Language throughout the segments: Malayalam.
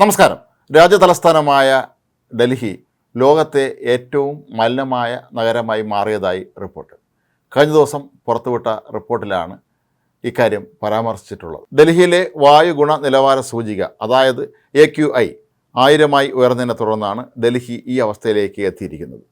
നമസ്കാരം. രാജ്യതലസ്ഥാനമായ ഡൽഹി ലോകത്തെ ഏറ്റവും മലിനമായ നഗരമായി മാറിയതായി റിപ്പോർട്ട്. കഴിഞ്ഞ ദിവസം പുറത്തുവിട്ട റിപ്പോർട്ടിലാണ് ഇക്കാര്യം പരാമർശിച്ചിട്ടുള്ളത്. ഡൽഹിയിലെ വായു ഗുണനിലവാര സൂചിക അതായത് എ ക്യു ഐ ആയിരമായി ഉയർന്നതിനെ തുടർന്നാണ് ഡൽഹി ഈ അവസ്ഥയിലേക്ക് എത്തിയിരിക്കുന്നത്.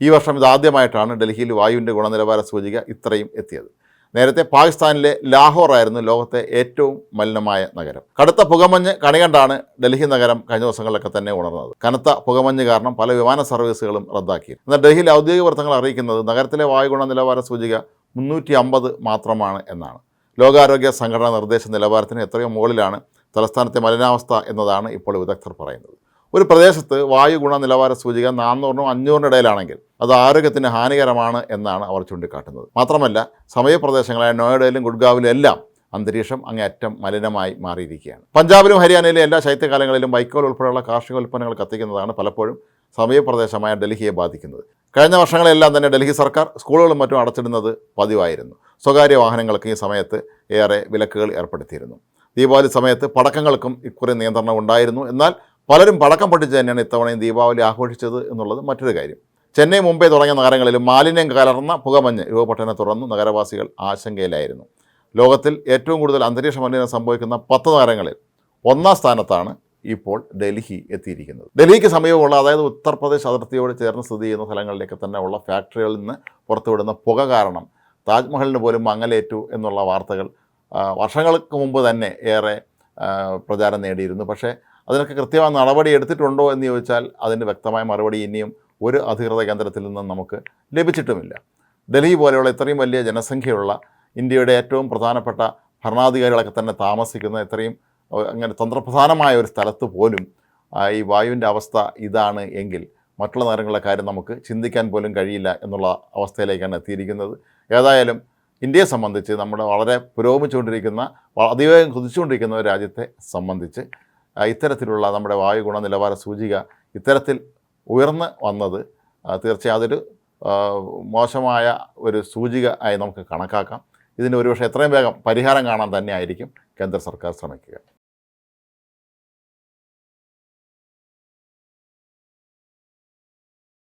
ഈ വർഷം ഇതാദ്യമായിട്ടാണ് ഡൽഹിയിൽ വായുവിന്റെ ഗുണനിലവാര സൂചിക ഇത്രയും എത്തിയത്. നേരത്തെ പാകിസ്ഥാനിലെ ലാഹോർ ആയിരുന്നു ലോകത്തെ ഏറ്റവും മലിനമായ നഗരം. കടുത്ത പുകമഞ്ഞ് കണികണ്ടാണ് ഡൽഹി നഗരം കഴിഞ്ഞ ദിവസങ്ങളിലൊക്കെ തന്നെ ഉണർന്നത്. കനത്ത പുകമഞ്ഞ് കാരണം പല വിമാന സർവീസുകളും റദ്ദാക്കി എന്നാൽ ഡൽഹിയിലെ ഔദ്യോഗിക വൃത്തങ്ങൾ അറിയിക്കുന്നത് നഗരത്തിലെ വായു ഗുണ നിലവാര സൂചിക മുന്നൂറ്റി അമ്പത് മാത്രമാണ് എന്നാണ്. ലോകാരോഗ്യ സംഘടനാ നിർദ്ദേശ നിലവാരത്തിന് എത്രയോ മുകളിലാണ് തലസ്ഥാനത്തെ മലിനാവസ്ഥ എന്നതാണ് ഇപ്പോൾ വിദഗ്ധർ പറയുന്നത്. ഒരു പ്രദേശത്ത് വായു ഗുണ നിലവാര സൂചിക നാനൂറിനും അഞ്ഞൂറിനും ഇടയിലാണെങ്കിൽ അത് ആരോഗ്യത്തിന് ഹാനികരമാണ് എന്നാണ് അവർ ചൂണ്ടിക്കാട്ടുന്നത്. മാത്രമല്ല സമയപ്രദേശങ്ങളായ നോയിഡയിലും ഗുഡ്ഗാവിലും എല്ലാം അന്തരീക്ഷം അങ്ങേയറ്റം മലിനമായി മാറിയിരിക്കുകയാണ്. പഞ്ചാബിലും ഹരിയാനയിലും എല്ലാ ശൈത്യകാലങ്ങളിലും വൈക്കോൽ ഉൾപ്പെടെയുള്ള കാർഷിക ഉൽപ്പന്നങ്ങൾ കത്തിക്കുന്നതാണ് പലപ്പോഴും സമയപ്രദേശമായ ഡൽഹിയെ ബാധിക്കുന്നത്. കഴിഞ്ഞ വർഷങ്ങളെല്ലാം തന്നെ ഡൽഹി സർക്കാർ സ്കൂളുകളും മറ്റും അടച്ചിടുന്നത് പതിവായിരുന്നു. സ്വകാര്യ വാഹനങ്ങൾക്ക് ഈ സമയത്ത് ഏറെ വിലക്കുകൾ ഏർപ്പെടുത്തിയിരുന്നു. ദീപാവലി സമയത്ത് പടക്കങ്ങൾക്കും ഇക്കുറി നിയന്ത്രണം ഉണ്ടായിരുന്നു. എന്നാൽ പലരും പടക്കം പൊട്ടിച്ച് തന്നെയാണ് ഇത്തവണയും ദീപാവലി ആഘോഷിച്ചത് എന്നുള്ളത് മറ്റൊരു കാര്യം. ചെന്നൈ മുംബൈ തുടങ്ങിയ നഗരങ്ങളിലും മാലിന്യം കലർന്ന പുകമഞ്ഞ് രൂപപ്പെട്ടതിനെ തുടർന്ന് നഗരവാസികൾ ആശങ്കയിലായിരുന്നു. ലോകത്തിൽ ഏറ്റവും കൂടുതൽ അന്തരീക്ഷ മലിനീകരണം സംഭവിക്കുന്ന പത്ത് നഗരങ്ങളിൽ ഒന്നാം സ്ഥാനത്താണ് ഇപ്പോൾ ഡൽഹി എത്തിയിരിക്കുന്നത്. ഡൽഹിക്ക് സമീപമുള്ള അതായത് ഉത്തർപ്രദേശ് അതിർത്തിയോട് ചേർന്ന് സ്ഥിതി ചെയ്യുന്ന സ്ഥലങ്ങളിലേക്ക് തന്നെ ഉള്ള ഫാക്ടറികളിൽ നിന്ന് പുറത്തുവിടുന്ന പുക കാരണം താജ്മഹലിന് പോലും മങ്ങലേറ്റു എന്നുള്ള വാർത്തകൾ വർഷങ്ങൾക്ക് മുമ്പ് തന്നെ ഏറെ പ്രചാരം നേടിയിരുന്നു. പക്ഷേ അതിനൊക്കെ കൃത്യമായ നടപടി എടുത്തിട്ടുണ്ടോ എന്ന് ചോദിച്ചാൽ അതിന് വ്യക്തമായ മറുപടി ഇനിയും ഒരു അധികൃത കേന്ദ്രത്തിൽ നിന്നും നമുക്ക് ലഭിച്ചിട്ടുമില്ല. ഡൽഹി പോലെയുള്ള ഇത്രയും വലിയ ജനസംഖ്യയുള്ള ഇന്ത്യയുടെ ഏറ്റവും പ്രധാനപ്പെട്ട ഭരണാധികാരികളൊക്കെ തന്നെ താമസിക്കുന്ന ഇത്രയും അങ്ങനെ തന്ത്രപ്രധാനമായ ഒരു സ്ഥലത്ത് പോലും ഈ വായുവിന്റെ അവസ്ഥ ഇതാണ് എങ്കിൽ മറ്റുള്ള നഗരങ്ങളുടെ കാര്യം നമുക്ക് ചിന്തിക്കാൻ പോലും കഴിയില്ല എന്നുള്ള അവസ്ഥയിലേക്കാണ് എത്തിയിരിക്കുന്നത്. ഏതായാലും ഇന്ത്യയെ സംബന്ധിച്ച് നമ്മുടെ വളരെ പുരോഗമിച്ചുകൊണ്ടിരിക്കുന്ന അതിവേഗം കുതിച്ചുകൊണ്ടിരിക്കുന്ന ഒരു രാജ്യത്തെ സംബന്ധിച്ച് ഇത്തരത്തിലുള്ള നമ്മുടെ വായു ഗുണനിലവാര സൂചിക ഇത്തരത്തിൽ ഉയർന്ന് വന്നത്. തീർച്ചയായും അതൊരു മോശമായ ഒരു സൂചിക ആയി നമുക്ക് കണക്കാക്കാം. ഇതിന് ഒരുപക്ഷെ എത്രയും വേഗം പരിഹാരം കാണാൻ തന്നെയായിരിക്കും കേന്ദ്ര സർക്കാർ ശ്രമിക്കുക.